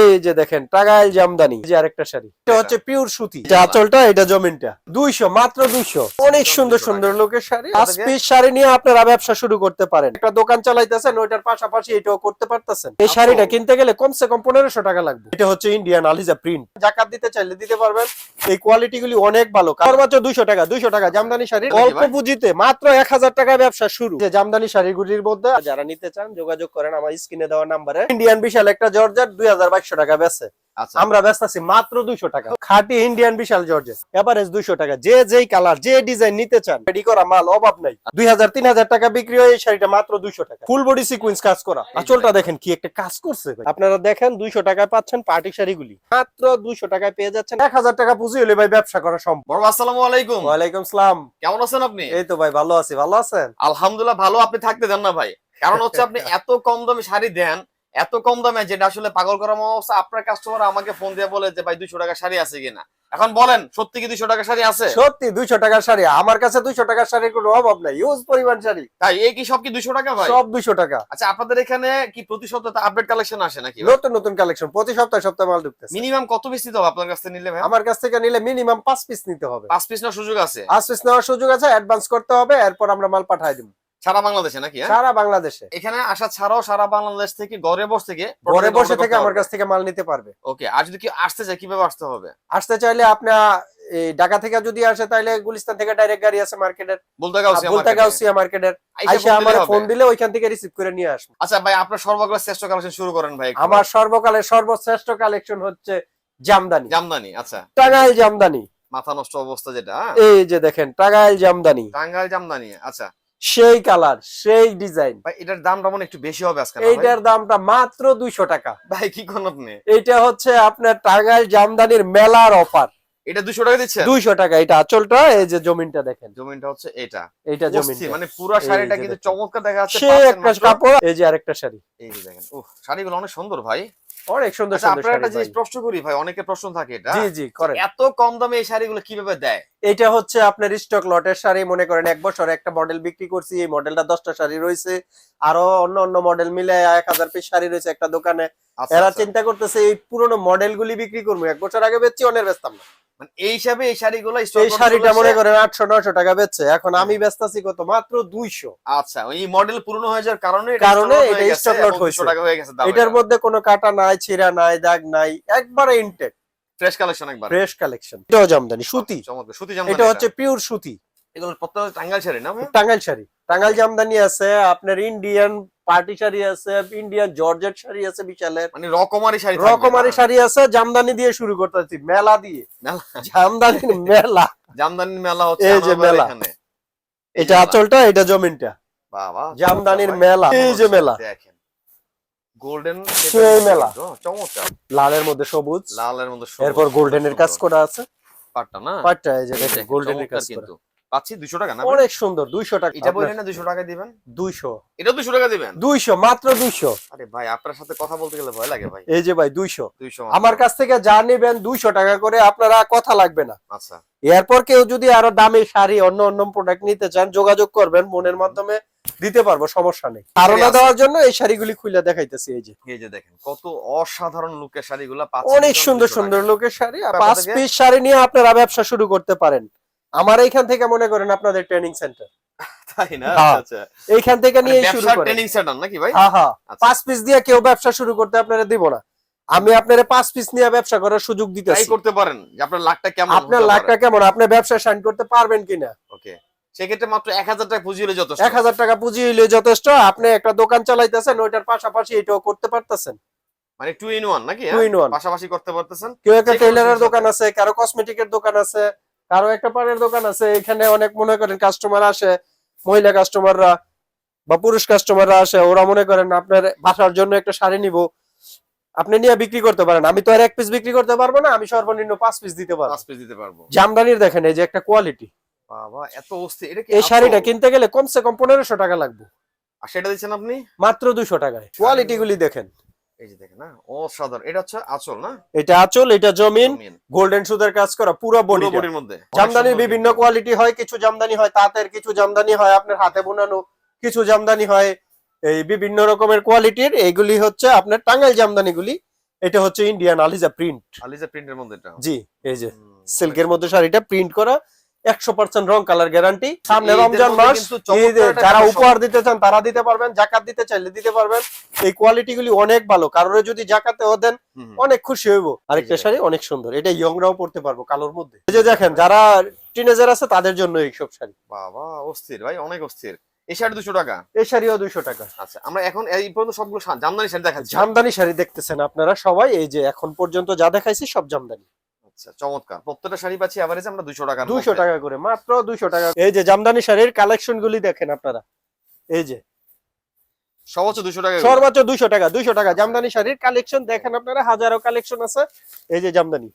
এই যে দেখেন টাঙ্গাইল জামদানি। যে আরেকটা শাড়ি। এটা হচ্ছে পিওর সুতি। আঁচলটা এটা জমিনটা। দুইশো মাত্র দুইশো। অনেক সুন্দর সুন্দর লোকের শাড়ি। পাঁচ পিস শাড়ি নিয়ে আপনারা ব্যবসা শুরু করতে পারেন। একটা দোকান চালাইতেছেন ওইটার পাশাপাশি এটাও করতে পারতেছেন। এই শাড়িটা কিনতে গেলে কমসে কম পনেরোশো টাকা লাগবে। এটা হচ্ছে ইন্ডিয়ান আলিজা প্রিন্ট জাকাত দিতে চাইলে দিতে পারবেন। এই কোয়ালিটি গুলি অনেক ভালো। সর্বোচ্চ দুইশো টাকা? দুইশো টাকা জামদানি শাড়ি অল্প? পুঁজিতে মাত্র এক হাজার টাকায় ব্যবসা শুরু। যে জামদানি শাড়িগুলির মধ্যে যারা নিতে চান যোগাযোগ করেন আমার স্ক্রিনে দেওয়া নাম্বারে। ইন্ডিয়ান বিশাল একটা জর্জার দুই হাজার বাইশশো টাকা বেচে। আচ্ছা। আমরা ব্যস্ত আছি মাত্র দুইশো টাকা। খাঁটি ইন্ডিয়ান বিশাল জর্জেট এভারেজ দুইশো টাকা। যে যেই কালার যে ডিজাইন নিতে চান রেডি করা মাল অভাব নাই। দুই হাজার তিন হাজার টাকা বিক্রি হয় এই শাড়িটা মাত্র দুইশো টাকা। ফুল বডি সিকুয়েন্স কাজ করা। আঁচলটা দেখেন কি একটা কাজ করছে আপনারা দেখেন দুইশো টাকায় পাচ্ছেন পার্টি শাড়িগুলি। মাত্র দুইশো টাকায় পেয়ে যাচ্ছেন এক হাজার টাকা পুঁজি হলে ভাই ব্যবসা করা সম্ভব। আসসালামু আলাইকুম। ওয়ালাইকুম সালাম। কেমন আছেন আপনি? এই তো ভাই ভালো আছি। ভালো আছেন? আলহামদুলিল্লাহ ভালো আপনি থাকতে দেন না ভাই। কারণ হচ্ছে আপনি এত কম দামে শাড়ি দেন এত কম দামে যেটা আসলে পাগল করার অবস্থা আপনার কাস্টমার আমাকে ফোন দিয়ে বলে যে ভাই দুইশো টাকা শাড়ি আছে কিনা? এখন বলেন সত্যি কি দুইশো টাকা শাড়ি আছে? সত্যি দুইশো টাকার শাড়ি। আমার কাছে দুইশো টাকার শাড়ির কোনো অভাব নাই। ইউজ পরিমাণ শাড়ি। তাই এই কি সব কি দুইশো টাকা ভাই? সব দুইশো টাকা। আচ্ছা আপনাদের এখানে কি প্রতি সপ্তাহে আপডেট কালেকশন আসে নাকি? নতুন নতুন কালেকশন প্রতি সপ্তাহে সপ্তাহে মাল ঢুকতেছে। মিনিমাম কত পিস নিতে হবে আপনার কাছ থেকে নিলে ভাই? আমার কাছ থেকে নিলে মিনিমাম পাঁচ পিস নিতে হবে। পাঁচ পিস নেওয়ার সুযোগ আছে? পাঁচ পিস নেওয়ার সুযোগ আছে অ্যাডভান্স করতে হবে এরপর আমরা মাল পাঠাই দিব। সারা বাংলাদেশে নাকি হ্যাঁ? সারা বাংলাদেশে। এখানে আসা ছাড়াও সারা বাংলাদেশ থেকে ঘরে বসে থেকে ঘরে বসে থেকে আমার কাছ থেকে মাল নিতে পারবে। ওকে আর যদি কি আসতে চায় কীভাবে আসতে হবে? আসতে চাইলে আপনার ঢাকা থেকে যদি আসে তাহলে গুলিস্তান থেকে ডাইরেক্ট গাড়ি আছে মার্কেটের। বলতেগাউসিয়া বলতে গাউসিয়া মার্কেটের। আইসা আমার দিলে ফোন দিলে ওইখান থেকে রিসিভ করে নিয়ে আসব। আচ্ছা ভাই আপনার সর্বকালের শ্রেষ্ঠ কালেকশন শুরু করেন ভাই আমার সর্বকালের সর্বশ্রেষ্ঠ কালেকশন হচ্ছে জামদানি। জামদানি আচ্ছা। টাঙ্গাইল জামদানি। মাথা নষ্ট অবস্থা যেটা হ্যাঁ? এই যে দেখেন টাঙ্গাইল জামদানি। টাঙ্গাইল জামদানি আচ্ছা। সেই কালার সেই ডিজাইন। ভাই এটার দামটা মনে একটু বেশি হবে আজকে এইটার দামটা মাত্র দুইশো টাকা। ভাই কি কোন আপনি? এইটা হচ্ছে আপনার টাঙ্গাইল জামদানির মেলার অফার। এটা টাকা দিচ্ছে? দুইশো টাকা এটা আঁচলটা এই যে জমিনটা দেখেন। জমিনটা হচ্ছে এটা জমিন মানে পুরো শাড়িটা কিন্তু চমৎকার দেখা যাচ্ছে সে একটা কাপড় এই যে আরেকটা শাড়ি। এই যে দেখেন শাড়িগুলো অনেক সুন্দর ভাই। অনেক সুন্দর আচ্ছা সুন্দর আপনার একটা জিনিস প্রশ্ন করি ভাই অনেকের প্রশ্ন থাকে এটা। জি জি করেন। এত কম দামে এই শাড়িগুলো কীভাবে দেয়? এটা হচ্ছে আপনার স্টক লটের শাড়ি মনে করেন এক বছর একটা মডেল বিক্রি করছি এই মডেলটা দশটা শাড়ি রয়েছে। আরও অন্য অন্য মডেল মিলে এক হাজার পিস শাড়ি রয়েছে একটা দোকানে। আচ্ছা, এরা আচ্ছা। চিন্তা করতেছে এই পুরোনো মডেল গুলি বিক্রি করব। এক বছর আগে বেচছি অনেক বেচতাম না। মানে এই হিসাবে এই শাড়িগুলো এই শাড়িটা মনে করেন আটশো নয়শো টাকা বেচছে। এখন আমি বেচতাছি কত? মাত্র দুইশো। আচ্ছা মডেল পুরনো হয়ে যাওয়ার কারণে কারণে এটা হয়ে গেছে stock out এবং হয়েছে। 200 টাকা হয়ে গেছে দাম এটার মধ্যে কোনো কাটা নাই ছিঁড়া নাই দাগ নাই একবারে ইনটেক ফ্রেশ কালেকশন একবার। ফ্রেশ কালেকশন এটাও জামদানি সুতি। সুতি জামদানি এটা হচ্ছে পিওর সুতি। এগুলো প্রত্যেকটা টাঙ্গাইল শাড়ি না ভাই? টাঙ্গাইল শাড়ি। টাঙ্গাইল জামদানি আছে আপনার ইন্ডিয়ান পার্টি শাড়ি আছে ইন্ডিয়ান জর্জেট শাড়ি আছে বিশালের মানে রকমারি শাড়ি রকমারি শাড়ি আছে জামদানি দিয়ে শুরু করতেছি মেলা দিয়ে। মেলা। জামদানির মেলা। জামদানির মেলা হচ্ছে এই যে মেলা। এটা। আঁচলটা এটা জমিনটা। বাবা, জামদানির মেলা। এই যে মেলা। দেখেন। গোল্ডেন সেই মেলা। চমৎকার। লালের মধ্যে সবুজ। লালের মধ্যে সবুজ, এরপর গোল্ডেনের কাজ করা আছে। পাটটা না? পাটটা এই যে দেখেন, গোল্ডেনের কাজ কিন্তু। পাচ্ছি 200 টাকা না অনেক সুন্দর দুইশো টাকা। এটা বললেন না 200 টাকা দিবেন? দুইশো। এটা 200 টাকা দিবেন? দুইশো মাত্র দুইশো। আরে ভাই আপনার সাথে কথা বলতে গেলে ভয় লাগে ভাই। এই যে ভাই দুইশো। 200 আমার কাছ থেকে যা নেবেন দুইশো টাকা করে আপনারা কথা লাগবে না। আচ্ছা। এরপর কেউ যদি আরও দামি শাড়ি অন্য অন্য প্রোডাক্ট নিতে চান যোগাযোগ করবেন মনের মাধ্যমে দিতে পারব সমস্যা নেই। ধারণা দেওয়ার জন্য এই শাড়িগুলি খুলে দেখাইতেছি এই যে। এই যে দেখেন কত অসাধারণ লুকের শাড়িগুলো পাচ্ছেন অনেক সুন্দর সুন্দর। লোকের শাড়ি। পাঁচ পিস শাড়ি নিয়ে আপনারা ব্যবসা শুরু করতে পারেন। আমার এইখান থেকে মনে করেন আপনাদের ট্রেনিং সেন্টার তাই না? হ্যাঁ। আচ্ছা এইখান থেকে নিয়ে মানে শুরু ব্যবসার ট্রেনিং সেন্টার নাকি ভাই? হ্যাঁ হ্যাঁ। আচ্ছা। পাঁচ পিস দিয়ে কেউ ব্যবসা শুরু করতে আপনারা দিব না। আমি আপনারা পাঁচ পিস নিয়ে ব্যবসা করার সুযোগ দিতেছি। করতে পারেন। আপনার লাখটা কেমন আপনার লাখটা কেমন? আপনি ব্যবসা সাইন করতে পারবেন কিনা? ওকে। সেক্ষেত্রে মাত্র 1000 টাকা পুঁজি হলে যথেষ্ট। এক হাজার টাকা পুঁজি যথেষ্ট। আপনি একটা দোকান চালাইতেছেন ওইটার পাশাপাশি এটাও করতে পারতেছেন। মানে টু ইন ওয়ান নাকি টু হ্যাঁ? ইন ওয়ান পাশাপাশি করতে পারতেছেন। কেউ একটা যে টেইলারের দোকান আছে কারও কসমেটিকের দোকান আছে কারও একটা পানের দোকান আছে এখানে অনেক মনে করেন কাস্টমার আসে মহিলা কাস্টমাররা বা পুরুষ কাস্টমাররা আসে ওরা মনে করেন আপনার বাসার জন্য একটা শাড়ি নিব আপনি নিয়ে বিক্রি করতে পারেন। আমি তো আর এক পিস বিক্রি করতে পারব না আমি সর্বনিম্ন পাঁচ পিস দিতে পারব। পাঁচ পিস দিতে পারব। জামদানির দেখেন এই যে একটা কোয়ালিটি বাবা এত অস্থির এটা কি এই শাড়িটা? কিনতে গেলে কমসে কম পনেরোশো টাকা লাগবে। আর সেটা দিচ্ছেন আপনি? মাত্র দুশো টাকায়। কোয়ালিটি গুলি দেখেন। এই যে দেখেন না? অসাধারণ। এটা হচ্ছে আঁচল না? এটা আঁচল এটা জমিন জমিন। গোল্ডেন সুদের কাজ করা পুরো পুরো বডি বডির মধ্যে। অনেক বিভিন্ন কোয়ালিটি হয় কিছু জামদানি হয় তাঁতের কিছু জামদানি হয় আপনার হাতে বোনানো কিছু জামদানি হয় এই বিভিন্ন রকমের কোয়ালিটির এইগুলি হচ্ছে আপনার টাঙ্গাইল জামদানিগুলি। এটা হচ্ছে ইন্ডিয়ান আলিজা প্রিন্ট আলিজা প্রিন্টের মধ্যে এটা। জি এই যে সিল্কের মধ্যে শাড়িটা প্রিন্ট করা। একশো পার্সেন্ট রং কালার গ্যারান্টি সামনে রমজান মাস যারা উপহার দিতে চান তারা দিতে পারবেন জাকাত দিতে চাইলে দিতে পারবেন। এই কোয়ালিটি গুলি অনেক ভালো। কারোর যদি জাকাতেও দেন। অনেক খুশি হইব। আরেকটা শাড়ি অনেক সুন্দর। এটা ইয়ংরাও পড়তে পারব কালোর মধ্যে। এই যে দেখেন যারা টিনেজার আছে তাদের জন্য এইসব শাড়ি। বাবা অস্থির ভাই অনেক অস্থির। এই শাড়ি দুশো টাকা? এই শাড়িও টাকা। আচ্ছা আমরা এখন এই পর্যন্ত সবগুলো জামদানি শাড়ি দেখাচ্ছি। জামদানি শাড়ি দেখতেছেন আপনারা সবাই। এই যে এখন পর্যন্ত যা দেখাইছি সব জামদানি। আচ্ছা চমৎকার। প্রত্যেকটা শাড়ি পাচ্ছি এভারেজ আমরা দুশো টাকা দুইশো টাকা করে মাত্র দুইশো টাকা এই যে জামদানি শাড়ির কালেকশন গুলি দেখেন আপনারা। এই যে। সর্বোচ্চ দুশো টাকা সর্বোচ্চ দুইশো টাকা দুইশো টাকা। জামদানি শাড়ির কালেকশন দেখেন আপনারা হাজারো কালেকশন আছে। এই যে জামদানি।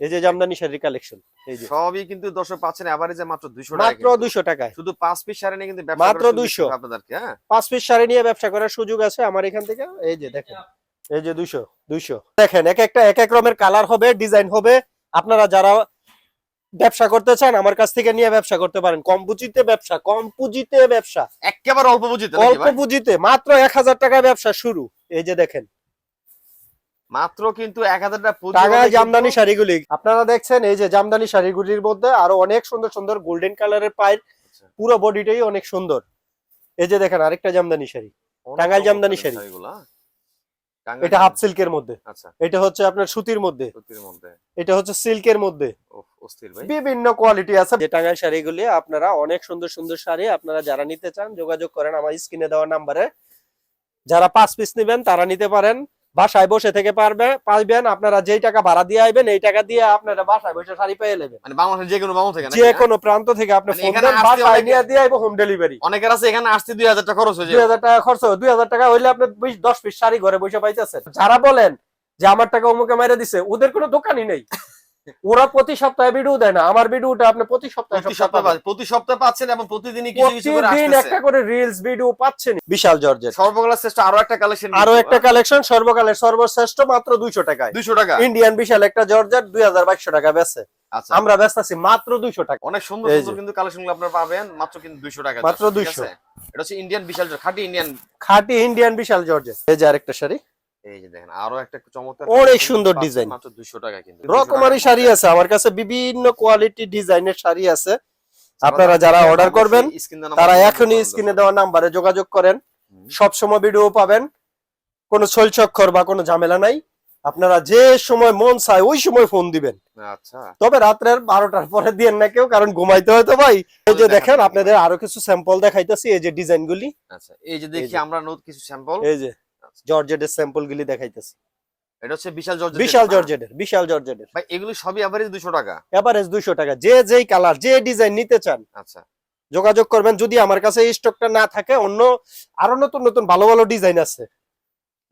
এই যে জামদানি শাড়ির কালেকশন এই যে। সবই কিন্তু দর্শক পাচ্ছেন এভারেজে মাত্র দুশো টাকা মাত্র কিন্তু। দুইশো টাকায়। শুধু পাঁচ পিস শাড়ি নিয়ে কিন্তু ব্যবসা মাত্র করার সুযোগ 200 আপনাদেরকে হ্যাঁ। পাঁচ পিস শাড়ি নিয়ে ব্যবসা করার সুযোগ আছে আমার এখান থেকে। এই যে দেখেন এই যে দুইশো। দুইশো। দেখেন এক একটা এক এক রকমের কালার হবে ডিজাইন হবে। আপনারা যারা ব্যবসা করতে চান আমার কাছ থেকে নিয়ে ব্যবসা করতে পারেন। কম পুঁজিতে ব্যবসা কম পুঁজিতে ব্যবসা। একেবারে অল্প নাকি অল্প পুঁজিতে মাত্র এক হাজার টাকায় ব্যবসা শুরু। এই যে দেখেন। মাত্র কিন্তু এক হাজার টাকা জামদানি শাড়িগুলি। আপনারা দেখছেন এই যে জামদানি শাড়িগুলির মধ্যে আরও অনেক সুন্দর সুন্দর গোল্ডেন কালারের পায়ের আচ্ছা, পুরো বডিটাই অনেক সুন্দর। এই যে দেখেন আরেকটা জামদানি শাড়ি। টাঙ্গাইল জামদানি শাড়ি। এটা হাফ। সিল্কের মধ্যে। আচ্ছা। এটা হচ্ছে আপনার সুতির মধ্যে। সুতির মধ্যে। এটা হচ্ছে সিল্কের মধ্যে। অস্থির ভাই। বিভিন্ন কোয়ালিটি আছে। যে টাঙ্গাইল শাড়িগুলি আপনারা অনেক সুন্দর সুন্দর শাড়ি আপনারা যারা নিতে চান যোগাযোগ করেন আমার স্ক্রিনে দেওয়া নাম্বারে যারা পাঁচ পিস নেবেন তারা নিতে পারেন। বাসায় বসে থেকে পারবে পাইবেন আপনারা যেই টাকা ভাড়া দিয়ে আইবেন এই টাকা দিয়ে আপনারা বাসায় বসে শাড়ি পেয়ে নেবেন। মানে বাংলাদেশের যে কোনো বাংলা থেকে যে হ্যাঁ? কোনো প্রান্ত থেকে আপনি মানে ফোন দেন বাসায় নিয়ে দিয়ে আইবো হোম ডেলিভারি অনেকের আছে এখানে আসতে দুই হাজার টাকা খরচ হয়ে দুই যায় হাজার টাকা খরচ দুই হাজার টাকা হইলে আপনি বিশ দশ পিস শাড়ি ঘরে বসে পাইতেছেন। যারা বলেন যে আমার টাকা অমুকে মাইরে দিছে ওদের কোনো দোকানই নেই। ওরা প্রতি সপ্তাহে ভিডিও দেয় না আমার ভিডিওটা আপনি প্রতি সপ্তাহে প্রতি সপ্তাহে পাচ্ছেন, এবং প্রতিদিনই কিছু কিছু করে প্রতিদিন একটা করে রিলস ভিডিও পাচ্ছেন বিশাল জর্জের সর্বকালের শ্রেষ্ঠ আরও একটা কালেকশন আরও একটা কালেকশন সর্বকালের সর্বশ্রেষ্ঠ মাত্র দুইশো টাকায়। দুইশো টাকা। ইন্ডিয়ান বিশাল একটা জর্জের দুই হাজার বাইশশো টাকা বেচে। আচ্ছা। আমরা ব্যস্ত আছি মাত্র দুইশো টাকা। অনেক সুন্দর সুন্দর কিন্তু কালেকশনগুলো আপনারা পাবেন মাত্র কিন্তু দুইশো টাকা মাত্র ঠিক 200 এটা হচ্ছে ইন্ডিয়ান বিশাল জোর, খাঁটি ইন্ডিয়ান খাঁটি ইন্ডিয়ান বিশাল জর্জের এই যে আরেকটা শাড়ি। এই যে দেখেন আরও একটা চমৎকার অনেক সুন্দর পাচ্ছেন মাত্র দুইশো টাকা কিন্তু। রকমারি শাড়ি আছে আমার কাছে বিভিন্ন কোয়ালিটি ডিজাইনের শাড়ি আছে। আপনারা যারা অর্ডার করবেন তারা এখনই স্ক্রিনে দেওয়া নাম্বারে যোগাযোগ করেন। সব সময় ভিডিও পাবেন। কোনো ছলচক্ষর বা কোনো ঝামেলা নাই। আপনারা যে সময় মন চায় ওই সময় ফোন দিবেন। আচ্ছা। তবে রাত্রের বারোটার পরে দিয়েন না কেউ কারণ ঘুমাইতে হয়তো ভাই। এই যে দেখেন আপনাদের আরও কিছু স্যাম্পল দেখাইতেছি এই যে ডিজাইন গুলি আচ্ছা এই যে দেখি আমরা কিছু স্যাম্পল এই যে। জর্জেটের স্যাম্পল গুলি দেখাইতেছি। এটা হচ্ছে বিশাল বিশাল জর্জেটের বিশাল জর্জেটের। ভাই এগুলি সবই এভারেজ টাকা। এভারেজ টাকা। যে যেই কালার যে ডিজাইন নিতে চান আচ্ছা। যোগাযোগ করবেন। যদি আমার কাছে এই স্টকটা না থাকে অন্য আরও নতুন নতুন ভালো ভালো ডিজাইন আছে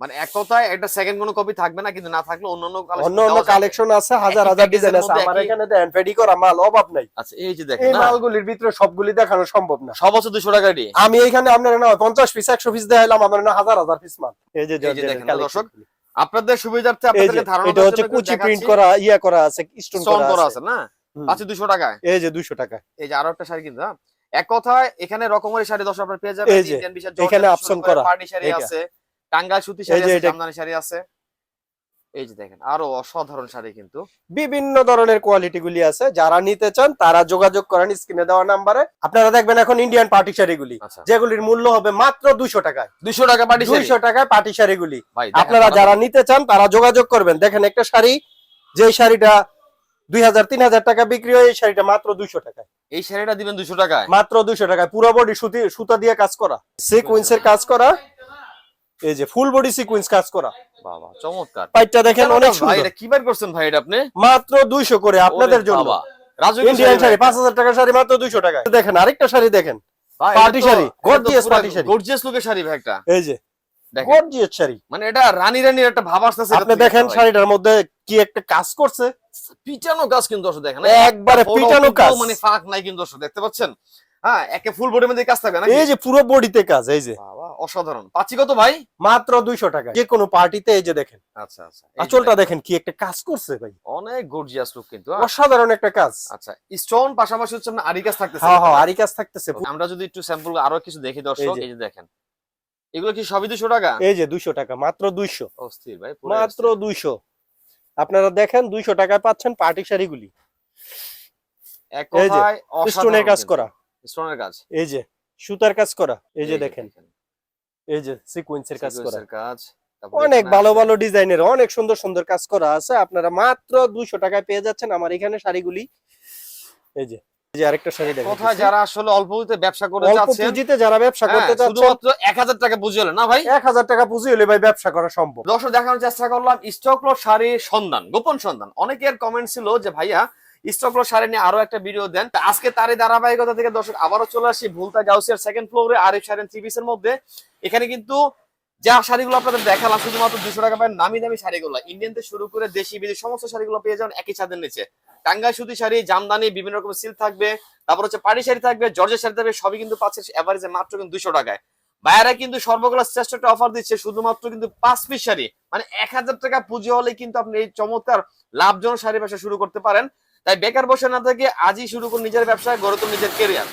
মানে এক কথায় একটা সেকেন্ড কোনো কপি থাকবে না কিন্তু না থাকলে অন্য অন্য collection অন্য অন্য কালেকশন আছে হাজার হাজার ডিজাইন আছে। আমার এখানে দেন ফেডি করা মাল অভাব নাই। আচ্ছা এই যে দেখেন এই মালগুলির ভিতরে সবগুলি দেখানো সম্ভব না। সব হচ্ছে দুশো টাকা দিয়ে আমি এখানে আপনার না পঞ্চাশ পিস একশো পিস দেখাইলাম আমার না হাজার হাজার পিস মাল। এই যে এই যে দেখেন, দর্শক, আপনাদের সুবিধার্থে আপনাদেরকে ধারণা এটা হচ্ছে কুচি প্রিন্ট করা ইয়া করা আছে স্টোন করা আছে। আছে না। পাচ্ছি দুশো টাকায়? এই যে দুইশো টাকা এই যে আরও একটা শাড়ি কিন্তু হ্যাঁ? এক কথায় এখানে রকমের শাড়ি দশ আপনার পেয়ে যাবেন এখানে option করা। পার্টি শাড়ি আছে। টাঙ্গাইল সুতি শাড়ি আছে জামদানি শাড়ি আছে। এই যে দেখেন আরও অসাধারণ শাড়ি কিন্তু। বিভিন্ন ধরনের কোয়ালিটি গুলি আছে। যারা নিতে চান তারা যোগাযোগ করেন স্ক্রিনে দেওয়া নাম্বারে। আপনারা দেখবেন এখন ইন্ডিয়ান পার্টি শাড়িগুলি আচ্ছা। যেগুলির মূল্য হবে মাত্র দুইশো টাকায়। দুশো টাকা পার্টি দুইশো টাকায় পার্টি শাড়িগুলি। আপনারা যারা নিতে চান তারা যোগাযোগ করবেন। দেখেন একটা শাড়ি যে শাড়িটা দুই হাজার তিন হাজার টাকা বিক্রি হয় এই শাড়িটা মাত্র দুইশো টাকায়। এই শাড়িটা দিবেন দুশো টাকায়? মাত্র দুইশো টাকায়। পুরো বডি সুতি সুতা দিয়ে কাজ করা। সিকুয়েন্সের কাজ করা। এই যে ফুল বডি সিকুয়েন্স কাজ করা। বাবা চমৎকার। পাইটটা দেখেন অনেক ভাই সুন্দর। এটা কি বের করছেন ভাই এটা আপনি? মাত্র দুইশো করে আপনাদের জন্য। ইন্ডিয়ান শাড়ি পাঁচ হাজার টাকার শাড়ি মাত্র দুইশো টাকায় দেখেন আরেকটা শাড়ি দেখেন। party sari, gorgeous party sari. Gorgeous লুকের শাড়ি ভাই একটা। এই যে দেখেন। গর্জিয়াস শাড়ি। মানে এটা রানী রানীর একটা ভাব আসতেছে আপনি দেখেন শাড়িটার মধ্যে কি একটা কাজ করছে? পিটানো গাছ কিন্তু দর্শক দেখেন। একবারে পিটানো কাজ। মানে ফাঁক নাই কিন্তু দর্শক দেখতে পাচ্ছেন? হ্যাঁ একে ফুল বডির মধ্যে কাজ থাকবে না এই যে পুরো বডিতে কাজ এই যে। অসাধারণ। পাচ্ছি কত ভাই? মাত্র দুইশো টাকা যে কোনো পার্টিতে এই যে দেখেন। আচ্ছা আচ্ছা। আঁচলটা দেখেন, কি একটা কাজ করছে ভাই। অনেক গর্জিয়াস লুক কিন্তু হ্যাঁ। অসাধারণ একটা কাজ। আচ্ছা স্টোন পাশাপাশি হচ্ছে আপনার আরি কাজ থাকতেছে। হ্যাঁ হ্যাঁ আরি কাজ থাকতেছে আমরা যদি একটু স্যাম্পল আরও কিছু দেখি দর্শক এই যে। দেখেন। এগুলো কি সবই দুশো টাকা? এই যে দুইশো টাকা মাত্র দুইশো। অস্থির ভাই মাত্র দুইশো। আপনারা দেখেন দুইশো টাকায় পাচ্ছেন পার্টি শাড়িগুলি। এক কথায় স্টোনের কাজ করা। স্টোনের কাজ। এই যে সুতার কাজ করা। এই যে দেখেন। এই যে সিকোয়েন্সের কাজ করা। কাজ অনেক ভালো ভালো ডিজাইনের অনেক সুন্দর সুন্দর কাজ করা আছে। আপনারা মাত্র দুইশো টাকায় পেয়ে যাচ্ছেন আমার এখানে শাড়িগুলি। এই যে আরেকটা শাড়ি দেখেন। কোথায় যারা আসলে অল্প পুঁজিতে ব্যবসা করে অল্প পুঁজিতে যারা ব্যবসা করতে হ্যাঁ, চাচ্ছেন শুধুমাত্র এক হাজার টাকা পুঁজি হলে না ভাই? এক হাজার টাকা পুঁজি হলে ভাই ব্যবসা করা সম্ভব। দর্শক দেখানোর চেষ্টা করলাম স্টক স্টকলো শাড়ির সন্ধান গোপন সন্ধান। অনেকের কমেন্ট ছিল যে ভাইয়া স্টকলো শাড়ি নিয়ে আরও একটা ভিডিও দেন। আজকে তারই ধারাবাহিকতা থেকে দর্শক আবারও চলে আসি ভুলতা গাউসিয়ার সেকেন্ড ফ্লোরে আরিফ শাড়ি থ্রি পিসের মধ্যে। এখানে কিন্তু যা শাড়িগুলো আপনাদের দেখালাম, শুধুমাত্র দুশো টাকা পায় নামি দামি শাড়িগুলো। ইন্ডিয়ান থেকে শুরু করে দেশি বিদেশি সমস্ত শাড়িগুলো পেয়ে যাবেন একই ছাদের নিচে। টাঙ্গাই সুতি শাড়ি, জামদানি, বিভিন্ন রকমের সিল্ক থাকবে। তারপর হচ্ছে পাড়ি শাড়ি থাকবে, জর্জের শাড়ি থাকবে, সবই কিন্তু পাচ্ছে এভারেজে মাত্র কিন্তু দুশো টাকায়। বাইরে কিন্তু সর্বগুলো শ্রেষ্ঠ একটা অফার দিচ্ছে, শুধুমাত্র কিন্তু পাঁচ পিস শাড়ি। মানে এক হাজার টাকা পুঁজি হলে কিন্তু আপনি এই চমৎকার লাভজনক শাড়ি ব্যবসা শুরু করতে পারেন। তাই বেকার বসে না থেকে আজই শুরু করুন নিজের ব্যবসা গড়ে তুলুন নিজের কেরিয়ার